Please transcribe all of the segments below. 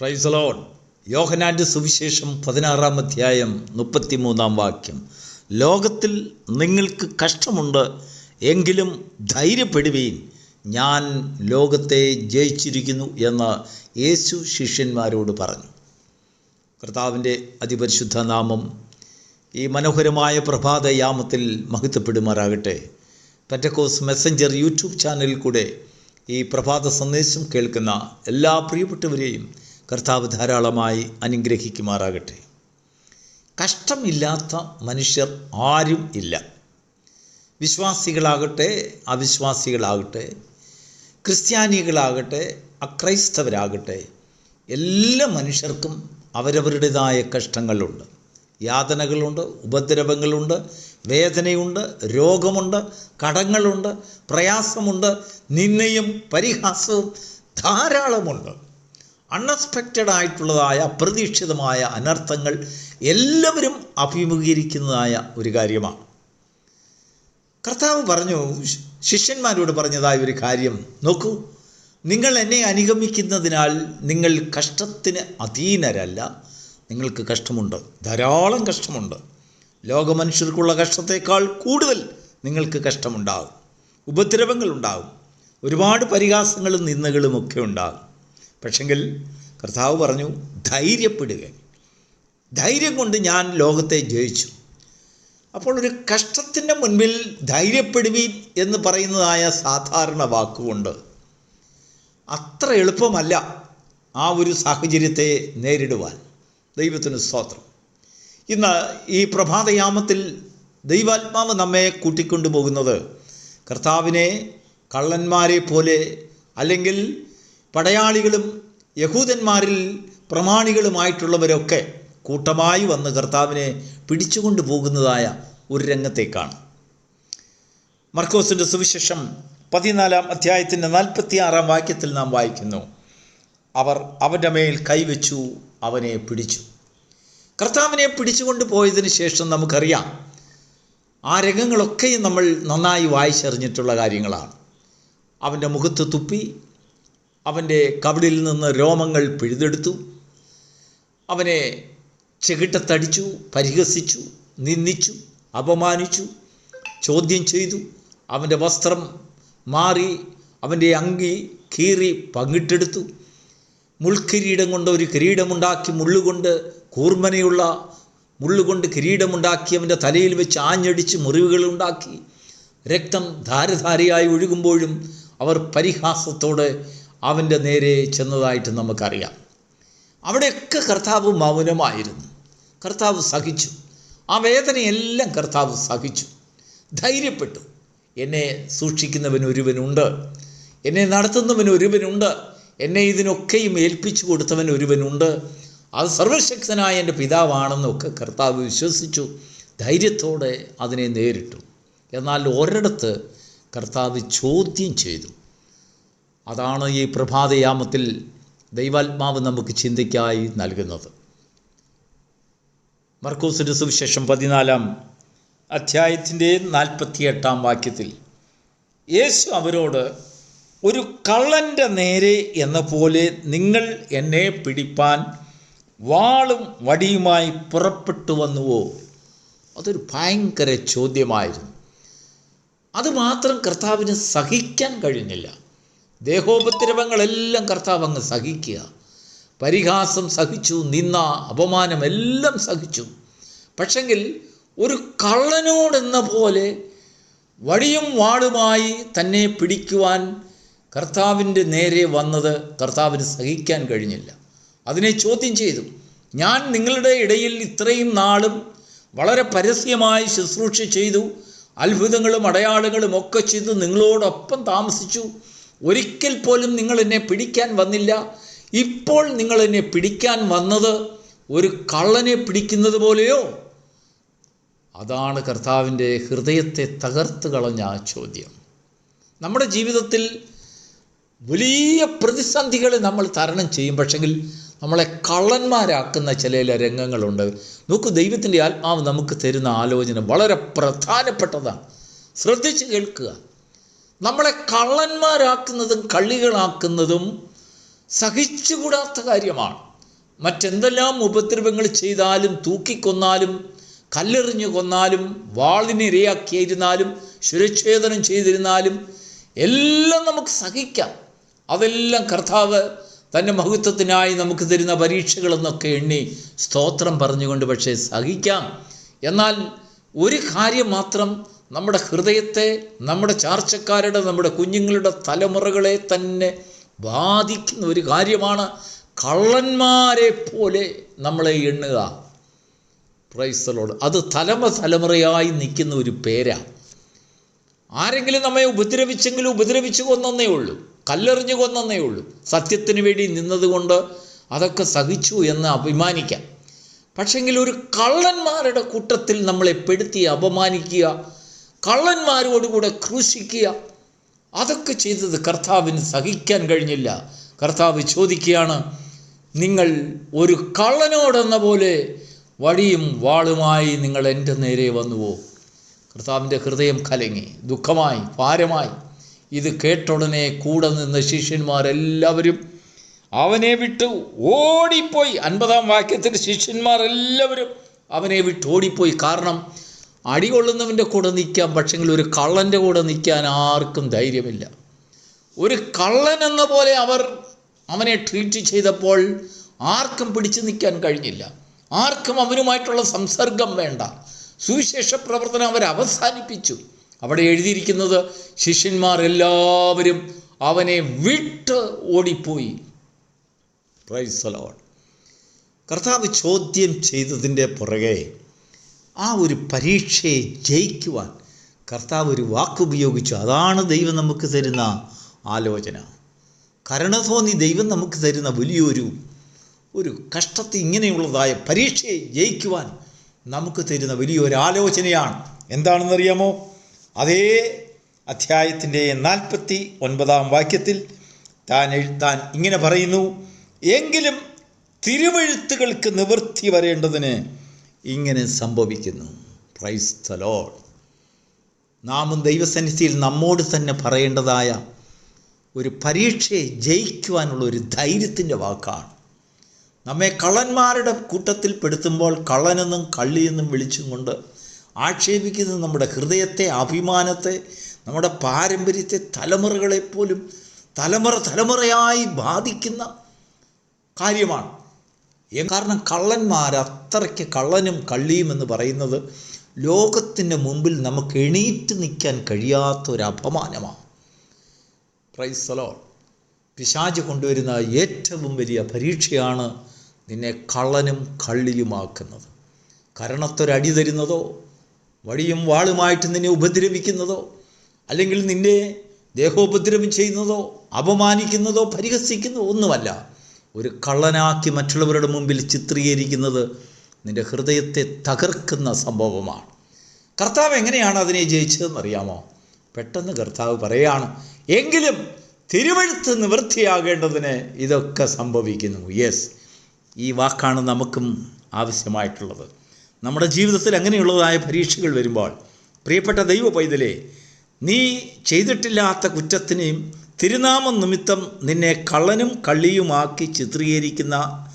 Price loan യോഹനാന്റെ സുവിശേഷം പതിനാറാം അധ്യായം മുപ്പത്തിമൂന്നാം വാക്യം. ലോകത്തിൽ നിങ്ങൾക്ക് കഷ്ടമുണ്ട് എങ്കിലും ധൈര്യപ്പെടുവീൻ. ഞാൻ ലോകത്തെ ജയിച്ചിരിക്കുന്നു എന്ന് യേശു ശിഷ്യന്മാരോട് പറഞ്ഞു. കർത്താവിന്റെ അതിപരിശുദ്ധ നാമം ഈ മനോഹരമായ പ്രഭാതയാമത്തിൽ മഹത്വപ്പെടുമാറാകട്ടെ. പെറ്റക്കോസ് മെസ്സഞ്ചർ യൂട്യൂബ് ചാനലിൽ കൂടെ ഈ പ്രഭാത സന്ദേശം കേൾക്കുന്ന എല്ലാ പ്രിയപ്പെട്ടവരെയും കർത്താവ് ധാരാളമായി അനുഗ്രഹിക്കുമാറാകട്ടെ. കഷ്ടമില്ലാത്ത മനുഷ്യർ ആരും ഇല്ല. വിശ്വാസികളാകട്ടെ അവിശ്വാസികളാകട്ടെ ക്രിസ്ത്യാനികളാകട്ടെ അക്രൈസ്തവരാകട്ടെ എല്ലാ മനുഷ്യർക്കും അവരവരുടേതായ കഷ്ടങ്ങളുണ്ട്. യാതനകളുണ്ട് ഉപദ്രവങ്ങളുണ്ട് വേദനയുണ്ട് രോഗമുണ്ട് കടങ്ങളുണ്ട് പ്രയാസമുണ്ട് നിന്നയും പരിഹാസവും ധാരാളമുണ്ട്. അൺഎക്സ്പെക്റ്റഡ് ആയിട്ടുള്ളതായ അപ്രതീക്ഷിതമായ അനർത്ഥങ്ങൾ എല്ലാവരും അഭിമുഖീകരിക്കുന്നതായ ഒരു കാര്യമാണ്. കർത്താവ് പറഞ്ഞു ശിഷ്യന്മാരോട് പറഞ്ഞതായ ഒരു കാര്യം നോക്കൂ. നിങ്ങൾ എന്നെ അനുഗമിക്കുന്നതിനാൽ നിങ്ങൾ കഷ്ടത്തിന് അധീനരല്ല. നിങ്ങൾക്ക് കഷ്ടമുണ്ട് ധാരാളം കഷ്ടമുണ്ട്. ലോകമനുഷ്യർക്കുള്ള കഷ്ടത്തേക്കാൾ കൂടുതൽ നിങ്ങൾക്ക് കഷ്ടമുണ്ടാകും. ഉപദ്രവങ്ങളുണ്ടാകും ഒരുപാട് പരിഹാസങ്ങളും നിന്ദകളും ഒക്കെ ഉണ്ടാകും. പക്ഷെങ്കിൽ കർത്താവ് പറഞ്ഞു ധൈര്യപ്പെടുക. ധൈര്യം കൊണ്ട് ഞാൻ ലോകത്തെ ജയിച്ചു. അപ്പോൾ ഒരു കഷ്ടത്തിന്റെ മുൻപിൽ ധൈര്യപ്പെടുവീൻ എന്ന് പറയുന്നതായ സാധാരണ വാക്കുകൊണ്ട് അത്ര എളുപ്പമല്ല ആ ഒരു സാഹചര്യത്തെ നേരിടുവാൻ. ദൈവത്തിന് സ്തോത്രം. ഇന്ന് ഈ പ്രഭാതയാമത്തിൽ ദൈവാത്മാവ് നമ്മെ കൂട്ടിക്കൊണ്ടു പോകുന്നത് കർത്താവിനെ കള്ളന്മാരെ പോലെ അല്ലെങ്കിൽ പടയാളികളും യഹൂദന്മാരിൽ പ്രമാണികളുമായിട്ടുള്ളവരൊക്കെ കൂട്ടമായി വന്ന് കർത്താവിനെ പിടിച്ചുകൊണ്ട് പോകുന്നതായ ഒരു രംഗത്തേക്കാണ്. മർക്കോസിന്റെ സുവിശേഷം പതിനാലാം അധ്യായത്തിന്റെ നാൽപ്പത്തിയാറാം വാക്യത്തിൽ നാം വായിക്കുന്നു. അവർ അവന്റെ മേൽ കൈവച്ചു അവനെ പിടിച്ചു. കർത്താവിനെ പിടിച്ചുകൊണ്ട് പോയതിന് ശേഷം നമുക്കറിയാം ആ രംഗങ്ങളൊക്കെയും നമ്മൾ നന്നായി വായിച്ചറിഞ്ഞിട്ടുള്ള കാര്യങ്ങളാണ്. അവന്റെ മുഖത്ത് തുപ്പി അവന്റെ കവിളിൽ നിന്ന് രോമങ്ങൾ പിഴുതെടുത്തു. അവനെ ചെകിട്ടത്തടിച്ചു പരിഹസിച്ചു നിന്ദിച്ചു അപമാനിച്ചു ചോദ്യം ചെയ്തു. അവന്റെ വസ്ത്രം മാറി അവന്റെ അങ്കി കീറി പങ്കിട്ടെടുത്തു. മുൾക്കിരീടം കൊണ്ട് ഒരു കിരീടമുണ്ടാക്കി മുള്ളുകൊണ്ട് കൂർമ്മനയുള്ള മുള്ളുകൊണ്ട് കിരീടമുണ്ടാക്കി അവന്റെ തലയിൽ വെച്ച് ആഞ്ഞടിച്ച് മുറിവുകളുണ്ടാക്കി രക്തം ധാരധാരയായി ഒഴുകുമ്പോഴും അവർ പരിഹാസത്തോടെ അവന്റെ നേരെ ചെന്നതായിട്ട് നമുക്കറിയാം. അവിടെയൊക്കെ കർത്താവ് മൗനമായിരുന്നു. കർത്താവ് സഹിച്ചു. ആ വേദനയെല്ലാം കർത്താവ് സഹിച്ചു. ധൈര്യപ്പെട്ടു. എന്നെ സൂക്ഷിക്കുന്നവൻ ഒരുവനുണ്ട്. എന്നെ നടത്തുന്നവൻ ഒരുവനുണ്ട്. എന്നെ ഇതിനൊക്കെയും ഏൽപ്പിച്ചു കൊടുത്തവൻ ഒരുവനുണ്ട്. അത് സർവശക്തനായ എന്റെ പിതാവാണെന്നൊക്കെ കർത്താവ് വിശ്വസിച്ചു. ധൈര്യത്തോടെ അതിനെ നേരിട്ടു. എന്നാൽ ഒരിടത്ത് കർത്താവ് ചോദ്യം ചെയ്തു. അതാണ് ഈ പ്രഭാതയാമത്തിൽ ദൈവാത്മാവ് നമുക്ക് ചിന്തയ്ക്കായി നൽകുന്നത്. മർക്കൂസിന്റെ സുവിശേഷം പതിനാലാം അധ്യായത്തിന്റെ നാൽപ്പത്തിയെട്ടാം വാക്യത്തിൽ യേശു അവരോട് ഒരു കള്ളന്റെ നേരെ എന്ന പോലെ നിങ്ങൾ എന്നെ പിടിപ്പാൻ വാളും വടിയുമായി പുറപ്പെട്ടു വന്നുവോ? അതൊരു ഭയങ്കര ചോദ്യമായിരുന്നു. അതുമാത്രം കർത്താവിന് സഹിക്കാൻ കഴിഞ്ഞില്ല. ദേഹോപദ്രവങ്ങളെല്ലാം കർത്താവ് അങ്ങ് സഹിക്കുക. പരിഹാസം സഹിച്ചു നിന്ന അപമാനം എല്ലാം സഹിച്ചു. പക്ഷെങ്കിൽ ഒരു കള്ളനോടെന്ന പോലെ വടിയും വാളുമായി തന്നെ പിടിക്കുവാൻ കർത്താവിന്റെ നേരെ വന്നത് കർത്താവിന് സഹിക്കാൻ കഴിഞ്ഞില്ല. അതിനെ ചോദ്യം ചെയ്തു. ഞാൻ നിങ്ങളുടെ ഇടയിൽ ഇത്രയും നാളും വളരെ പരസ്യമായി ശുശ്രൂഷ ചെയ്തു അത്ഭുതങ്ങളും അടയാളങ്ങളും ഒക്കെ ചെയ്തു നിങ്ങളോടൊപ്പം താമസിച്ചു ഒരിക്കൽ പോലും നിങ്ങൾ എന്നെ പിടിക്കാൻ വന്നില്ല. ഇപ്പോൾ നിങ്ങൾ എന്നെ പിടിക്കാൻ വന്നത് ഒരു കള്ളനെ പിടിക്കുന്നത് പോലെയോ? അതാണ് കർത്താവിന്റെ ഹൃദയത്തെ തകർത്ത് കളഞ്ഞ ആ ചോദ്യം. നമ്മുടെ ജീവിതത്തിൽ വലിയ പ്രതിസന്ധികളെ നമ്മൾ തരണം ചെയ്യും. പക്ഷെങ്കിൽ നമ്മളെ കള്ളന്മാരാക്കുന്ന ചില രംഗങ്ങളുണ്ട്. നോക്കൂ ദൈവത്തിന്റെ ആത്മാവ് നമുക്ക് തരുന്ന ആലോചന വളരെ പ്രധാനപ്പെട്ടതാണ്. ശ്രദ്ധിച്ച് കേൾക്കുക. നമ്മളെ കള്ളന്മാരാക്കുന്നതും കള്ളികളാക്കുന്നതും സഹിച്ചുകൂടാത്ത കാര്യമാണ്. മറ്റെന്തെല്ലാം ഉപദ്രവങ്ങൾ ചെയ്താലും തൂക്കിക്കൊന്നാലും കല്ലെറിഞ്ഞു കൊന്നാലും വാളിനിരയാക്കിയിരുന്നാലും ശുരച്ഛേദനം ചെയ്തിരുന്നാലും എല്ലാം നമുക്ക് സഹിക്കാം. അതെല്ലാം കർത്താവ് തന്റെ മഹത്വത്തിനായി നമുക്ക് തരുന്ന പരീക്ഷകളെന്നൊക്കെ എണ്ണി സ്തോത്രം പറഞ്ഞുകൊണ്ട് പക്ഷേ സഹിക്കാം. എന്നാൽ ഒരു കാര്യം മാത്രം നമ്മുടെ ഹൃദയത്തെ നമ്മുടെ ചാർച്ചക്കാരുടെ നമ്മുടെ കുഞ്ഞുങ്ങളുടെ തലമുറകളെ തന്നെ ബാധിക്കുന്ന ഒരു കാര്യമാണ് കള്ളന്മാരെ പോലെ നമ്മളെ എണ്ണുക. പ്രൈസലോട് അത് തലമ തലമുറയായി നിൽക്കുന്ന ഒരു പേരാ. ആരെങ്കിലും നമ്മെ ഉപദ്രവിച്ചെങ്കിലും ഉപദ്രവിച്ചു കൊന്നേ ഉള്ളൂ. കല്ലെറിഞ്ഞു കൊന്നേ ഉള്ളൂ. സത്യത്തിന് വേണ്ടി നിന്നതുകൊണ്ട് അതൊക്കെ സഹിച്ചു എന്ന് അഭിമാനിക്കാം. പക്ഷെങ്കിൽ ഒരു കള്ളന്മാരുടെ കൂട്ടത്തിൽ നമ്മളെ പെടുത്തി അപമാനിക്കുക കള്ളന്മാരോടുകൂടെ ക്രൂശിക്കുക. അതൊക്കെ ചെയ്തത് കർത്താവിന് സഹിക്കാൻ കഴിഞ്ഞില്ല. കർത്താവ് ചോദിക്കുകയാണ് നിങ്ങൾ ഒരു കള്ളനോടെന്ന പോലെ വടിയും വാളുമായി നിങ്ങൾ എന്റെ നേരെ വന്നുവോ? കർത്താവിന്റെ ഹൃദയം കലങ്ങി ദുഃഖമായി ഭാരമായി. ഇത് കേട്ടുടനെ കൂടെ നിന്ന ശിഷ്യന്മാരെല്ലാവരും അവനെ വിട്ട് ഓടിപ്പോയി. അൻപതാം വാക്യത്തിൽ ശിഷ്യന്മാരെല്ലാവരും അവനെ വിട്ട് ഓടിപ്പോയി. കാരണം അടികൊള്ളുന്നവന്റെ കൂടെ നിൽക്കാം പക്ഷെങ്കിൽ ഒരു കള്ളന്റെ കൂടെ നിൽക്കാൻ ആർക്കും ധൈര്യമില്ല. ഒരു കള്ളൻ എന്ന പോലെ അവർ അവനെ ട്രീറ്റ് ചെയ്തപ്പോൾ ആർക്കും പിടിച്ചു നിൽക്കാൻ കഴിഞ്ഞില്ല. ആർക്കും അവനുമായിട്ടുള്ള സംസർഗം വേണ്ട. സുവിശേഷ പ്രവർത്തനം അവർ അവസാനിപ്പിച്ചു. അവിടെ എഴുതിയിരിക്കുന്നത് ശിഷ്യന്മാർ എല്ലാവരും അവനെ വിട്ട് ഓടിപ്പോയി. പ്രൈസ് കർത്താവ് ചോദ്യം ചെയ്തതിന്റെ പുറകെ ആ ഒരു പരീക്ഷയെ ജയിക്കുവാൻ കർത്താവ് ഒരു വാക്കുപയോഗിച്ചു. അതാണ് ദൈവം നമുക്ക് തരുന്ന ആലോചന. കരുണ തോന്നി ദൈവം നമുക്ക് തരുന്ന വലിയൊരു ഒരു കഷ്ടത്തിൽ ഇങ്ങനെയുള്ളതായ പരീക്ഷയെ ജയിക്കുവാൻ നമുക്ക് തരുന്ന വലിയൊരു ആലോചനയാണ്. എന്താണെന്നറിയാമോ? അതേ അധ്യായത്തിന്റെ നാൽപ്പത്തി ഒൻപതാം വാക്യത്തിൽ താൻ എഴുതാൻ ഇങ്ങനെ പറയുന്നു എങ്കിലും തിരുവഴുത്തുകൾക്ക് നിവൃത്തി വരേണ്ടതിന് ഇങ്ങനെ സംഭവിക്കുന്നു. ലോഡ് നാമും ദൈവസന്നിധിയിൽ നമ്മോട് തന്നെ പറയേണ്ടതായ ഒരു പരീക്ഷയെ ജയിക്കുവാനുള്ള ഒരു ധൈര്യത്തിന്റെ വാക്കാണ്. നമ്മെ കള്ളന്മാരുടെ കൂട്ടത്തിൽ പെടുത്തുമ്പോൾ കള്ളനെന്നും കള്ളിയെന്നും വിളിച്ചും കൊണ്ട് ആക്ഷേപിക്കുന്നത് നമ്മുടെ ഹൃദയത്തെ അഭിമാനത്തെ നമ്മുടെ പാരമ്പര്യത്തെ തലമുറകളെപ്പോലും തലമുറ തലമുറയായി ബാധിക്കുന്ന കാര്യമാണ്. കാരണം കള്ളന്മാർ അത്രയ്ക്ക് കള്ളനും കള്ളിയും എന്ന് പറയുന്നത് ലോകത്തിന്റെ മുമ്പിൽ നമുക്ക് എണീറ്റ് നിൽക്കാൻ കഴിയാത്ത ഒരു അപമാനമാണ് പ്രൈസലോ പിശാജ് കൊണ്ടുവരുന്ന ഏറ്റവും വലിയ പരീക്ഷയാണ് നിന്നെ കള്ളനും കള്ളിയുമാക്കുന്നത്. കരണത്തൊരടി തരുന്നതോ വടിയും വാളുമായിട്ട് നിന്നെ ഉപദ്രവിക്കുന്നതോ അല്ലെങ്കിൽ നിന്നെ ദേഹോപദ്രവം ചെയ്യുന്നതോ അപമാനിക്കുന്നതോ പരിഹസിക്കുന്നതോ ഒന്നുമല്ല. ഒരു കള്ളനാക്കി മറ്റുള്ളവരുടെ മുമ്പിൽ ചിത്രീകരിക്കുന്നത് നിന്റെ ഹൃദയത്തെ തകർക്കുന്ന സംഭവമാണ്. കർത്താവ് എങ്ങനെയാണ് അതിനെ ജയിച്ചതെന്ന് അറിയാമോ? പെട്ടെന്ന് കർത്താവ് പറയുകയാണ് എങ്കിലും തിരുവഴുത്ത് നിവൃത്തിയാകേണ്ടതിന് ഇതൊക്കെ സംഭവിക്കുന്നു. യെസ് ഈ വാക്കാണ് നമുക്കും ആവശ്യമായിട്ടുള്ളത്. നമ്മുടെ ജീവിതത്തിൽ അങ്ങനെയുള്ളതായ പരീക്ഷകൾ വരുമ്പോൾ പ്രിയപ്പെട്ട ദൈവ പൈതലേ നീ ചെയ്തിട്ടില്ലാത്ത കുറ്റത്തിനെയും തിരുനാമം നിമിത്തം നിന്നെ കള്ളനും കള്ളിയുമാക്കി ചിത്രീകരിക്കുന്ന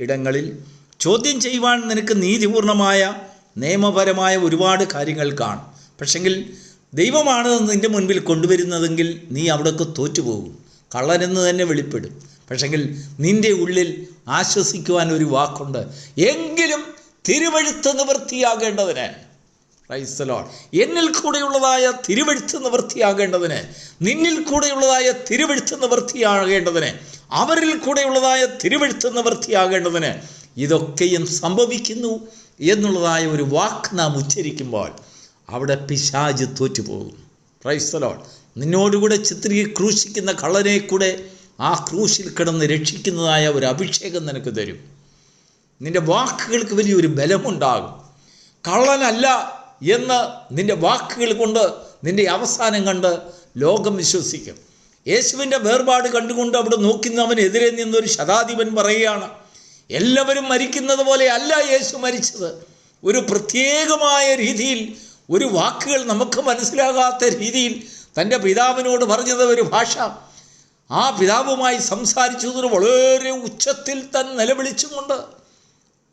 ഇടങ്ങളിൽ ചോദ്യം ചെയ്യുവാൻ നിനക്ക് നീതിപൂർണമായ നിയമപരമായ ഒരുപാട് കാര്യങ്ങൾ കാണും. പക്ഷെങ്കിൽ ദൈവമാണ് നിന്റെ മുൻപിൽ കൊണ്ടുവരുന്നതെങ്കിൽ നീ അവിടേക്ക് തോറ്റുപോകും. കള്ളനെന്ന് തന്നെ വെളിപ്പെടും. പക്ഷെങ്കിൽ നിന്റെ ഉള്ളിൽ ആശ്വസിക്കുവാൻ ഒരു വാക്കുണ്ട്. എങ്കിലും തിരുവഴുത്ത് നിവൃത്തിയാകേണ്ടതിന് ക്രൈസ്തലോൺ എന്നിൽ കൂടെയുള്ളതായ തിരുവഴുത്ത് നിവൃത്തിയാകേണ്ടതിന് നിന്നിൽ കൂടെയുള്ളതായ തിരുവഴുത്ത് നിവൃത്തിയാകേണ്ടതിന് അവരിൽ കൂടെയുള്ളതായ തിരുവഴുത്ത് നിവൃത്തിയാകേണ്ടതിന് ഇതൊക്കെയും സംഭവിക്കുന്നു എന്നുള്ളതായ ഒരു വാക്ക് നാം ഉച്ചരിക്കുമ്പോൾ അവിടെ പിശാജ് തോറ്റുപോകും ക്രൈസ്തലോൺ നിന്നോടുകൂടെ ചിത്രീ ക്രൂശിക്കുന്ന കള്ളനെ കൂടെ ആ ക്രൂശിൽ കിടന്ന് രക്ഷിക്കുന്നതായ ഒരു അഭിഷേകം നിനക്ക് തരും. നിന്റെ വാക്കുകൾക്ക് വലിയൊരു ബലമുണ്ടാകും. കള്ളനല്ല എന്ന് നിന്റെ വാക്കുകൾ കൊണ്ട് നിന്റെ അവസാനം കണ്ട് ലോകം വിശ്വസിക്കും. യേശുവിന്റെ വേർപാട് കണ്ടുകൊണ്ട് അവിടെ നോക്കുന്നവനെതിരെ നിന്നൊരു ശതാധിപൻ പറയുകയാണ് എല്ലാവരും മരിക്കുന്നത് പോലെ അല്ല യേശു മരിച്ചത്. ഒരു പ്രത്യേകമായ രീതിയിൽ ഒരു വാക്കുകൾ നമുക്ക് മനസ്സിലാകാത്ത രീതിയിൽ തന്റെ പിതാവിനോട് പറഞ്ഞത് ഒരു ഭാഷ. ആ പിതാവുമായി സംസാരിച്ചതിന് വളരെ ഉച്ചത്തിൽ താൻ നിലവിളിച്ചുമുണ്ട്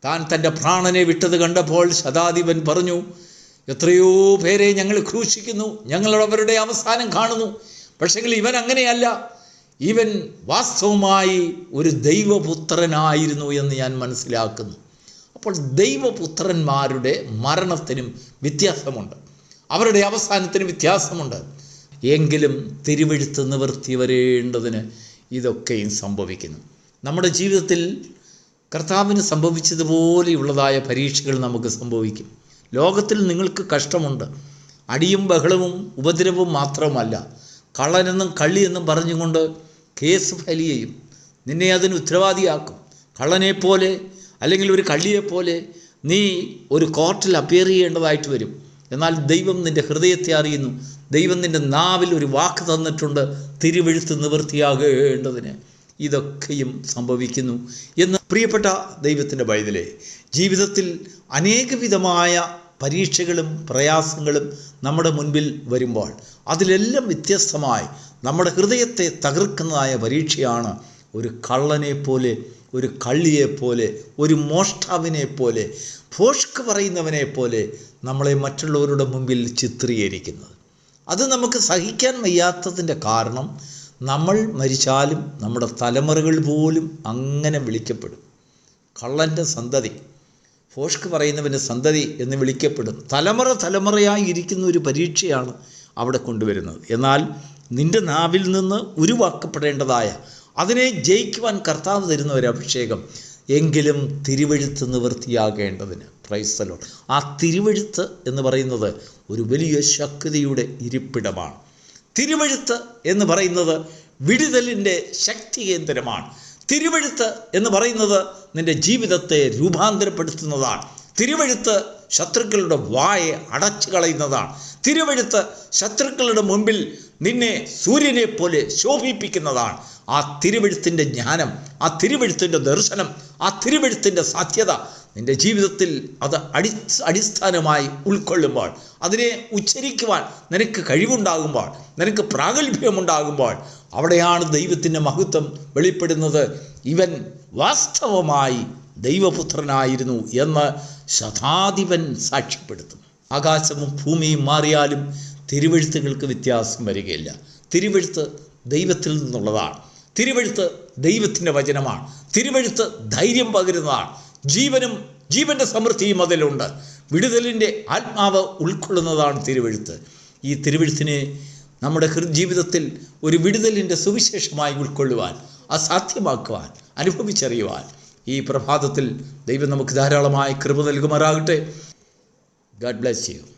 താൻ തന്റെ പ്രാണനെ വിട്ടത് കണ്ടപ്പോൾ ശതാധിപൻ പറഞ്ഞു എത്രയോ പേരെ ഞങ്ങൾ ക്രൂശിക്കുന്നു ഞങ്ങൾ അവരുടെ അവസാനം കാണുന്നു. പക്ഷെങ്കിൽ ഇവൻ അങ്ങനെയല്ല. ഇവൻ വാസ്തവമായി ഒരു ദൈവപുത്രനായിരുന്നു എന്ന് ഞാൻ മനസ്സിലാക്കുന്നു. അപ്പോൾ ദൈവപുത്രന്മാരുടെ മരണത്തിനും വ്യത്യാസമുണ്ട്. അവരുടെ അവസാനത്തിന് വ്യത്യാസമുണ്ട്. എങ്കിലും തിരുവഴുത്ത് നിവർത്തി വരേണ്ടതിന് ഇതൊക്കെയും സംഭവിക്കുന്നു. നമ്മുടെ ജീവിതത്തിൽ കർത്താവിന് സംഭവിച്ചതുപോലെയുള്ളതായ പരീക്ഷകൾ നമുക്ക് സംഭവിക്കും. ലോകത്തിൽ നിങ്ങൾക്ക് കഷ്ടമുണ്ട്. അടിയും ബഹളവും ഉപദ്രവവും മാത്രമല്ല. കള്ളനെന്നും കള്ളിയെന്നും പറഞ്ഞുകൊണ്ട് കേസ് ഫയൽ ചെയ്യും. നിന്നെ അതിന് ഉത്തരവാദിയാക്കും. കള്ളനെപ്പോലെ അല്ലെങ്കിൽ ഒരു കള്ളിയെപ്പോലെ നീ ഒരു കോർട്ടിൽ അപ്പിയർ ചെയ്യേണ്ടതായിട്ട് വരും. എന്നാൽ ദൈവം നിന്റെ ഹൃദയത്തെ അറിയുന്നു. ദൈവം നിന്റെ നാവിൽ ഒരു വാക്ക് തന്നിട്ടുണ്ട്. തിരുവെഴുത്ത് നിവൃത്തിയാകേണ്ടതിന് ഇതൊക്കെയും സംഭവിക്കുന്നു എന്ന് പ്രിയപ്പെട്ട ദൈവത്തിന്റെ വൈതലെ ജീവിതത്തിൽ അനേകവിധമായ പരീക്ഷകളും പ്രയാസങ്ങളും നമ്മുടെ മുൻപിൽ വരുമ്പോൾ അതിലെല്ലാം വ്യത്യസ്തമായി നമ്മുടെ ഹൃദയത്തെ തകർക്കുന്നതായ പരീക്ഷയാണ് ഒരു കള്ളനെ പോലെ ഒരു കള്ളിയെപ്പോലെ ഒരു മോഷ്ടാവിനെ പോലെ ഭോഷ്ക്ക് പറയുന്നവനെ പോലെ നമ്മളെ മറ്റുള്ളവരുടെ മുമ്പിൽ ചിത്രീകരിക്കുന്നത്. അത് നമുക്ക് സഹിക്കാൻ വയ്യാത്തതിന്റെ കാരണം നമ്മൾ മരിച്ചാലും നമ്മുടെ തലമുറകൾ പോലും അങ്ങനെ വിളിക്കപ്പെടും. കള്ളന്റെ സന്തതി ഫോഷ്ക്ക് പറയുന്നവന്റെ സന്തതി എന്ന് വിളിക്കപ്പെടും. തലമുറ തലമുറയായി ഇരിക്കുന്ന ഒരു പരീക്ഷയാണ് അവിടെ കൊണ്ടുവരുന്നത്. എന്നാൽ നിന്റെ നാവിൽ നിന്ന് ഉരുവാക്കപ്പെടേണ്ടതായ അതിനെ ജയിക്കുവാൻ കർത്താവ് തരുന്ന ഒരു അഭിഷേകം എങ്കിലും തിരുവഴുത്ത് നിവൃത്തിയാകേണ്ടതിന്. ക്രൈസ്തലോ ആ തിരുവഴുത്ത് എന്ന് പറയുന്നത് ഒരു വലിയ ശക്തിയുടെ ഇരിപ്പിടമാണ്. തിരുവഴുത്ത് എന്ന് പറയുന്നത് വിടുതലിന്റെ ശക്തി കേന്ദ്രമാണ്. തിരുവഴുത്ത് എന്ന് പറയുന്നത് നിന്റെ ജീവിതത്തെ രൂപാന്തരപ്പെടുത്തുന്നതാണ്. തിരുവഴുത്ത് ശത്രുക്കളുടെ വായെ അടച്ചു കളയുന്നതാണ്. തിരുവഴുത്ത് ശത്രുക്കളുടെ മുമ്പിൽ നിന്നെ സൂര്യനെ പോലെ ശോഭിപ്പിക്കുന്നതാണ്. ആ തിരുവഴുത്തിന്റെ ജ്ഞാനം ആ തിരുവഴുത്തിന്റെ ദർശനം ആ തിരുവഴുത്തിന്റെ സാധ്യത നിന്റെ ജീവിതത്തിൽ അത് അടി അടിസ്ഥാനമായി ഉൾക്കൊള്ളുമ്പോൾ അതിനെ ഉച്ചരിക്കുവാൻ നിനക്ക് കഴിവുണ്ടാകുമ്പോൾ നിനക്ക് പ്രാഗൽഭ്യമുണ്ടാകുമ്പോൾ അവിടെയാണ് ദൈവത്തിന്റെ മഹത്വം വെളിപ്പെടുന്നത്. ഇവൻ വാസ്തവമായി ദൈവപുത്രനായിരുന്നു എന്ന് ശതാധിപൻ സാക്ഷ്യപ്പെടുത്തും ആകാശവും ഭൂമിയും മാറിയാലും തിരുവഴുത്തുകൾക്ക് വ്യത്യാസം വരികയില്ല. തിരുവഴുത്ത് ദൈവത്തിൽ നിന്നുള്ളതാണ്. തിരുവഴുത്ത് ദൈവത്തിന്റെ വചനമാണ്. തിരുവഴുത്ത് ധൈര്യം പകരുന്നതാണ്. ജീവനും ജീവന്റെ സമൃദ്ധിയും അതിലുണ്ട്. വിടുതലിന്റെ ആത്മാവ് ഉൾക്കൊള്ളുന്നതാണ് തിരുവഴുത്ത്. ഈ തിരുവഴുത്തിനെ നമ്മുടെ ജീവിതത്തിൽ ഒരു വിടുതലിന്റെ സുവിശേഷമായി ഉൾക്കൊള്ളുവാൻ അസാധ്യമാക്കുവാൻ അനുഭവിച്ചറിയുവാൻ ഈ പ്രഭാതത്തിൽ ദൈവം നമുക്ക് ധാരാളമായി കൃപ നൽകുമാറാകട്ടെ. God bless you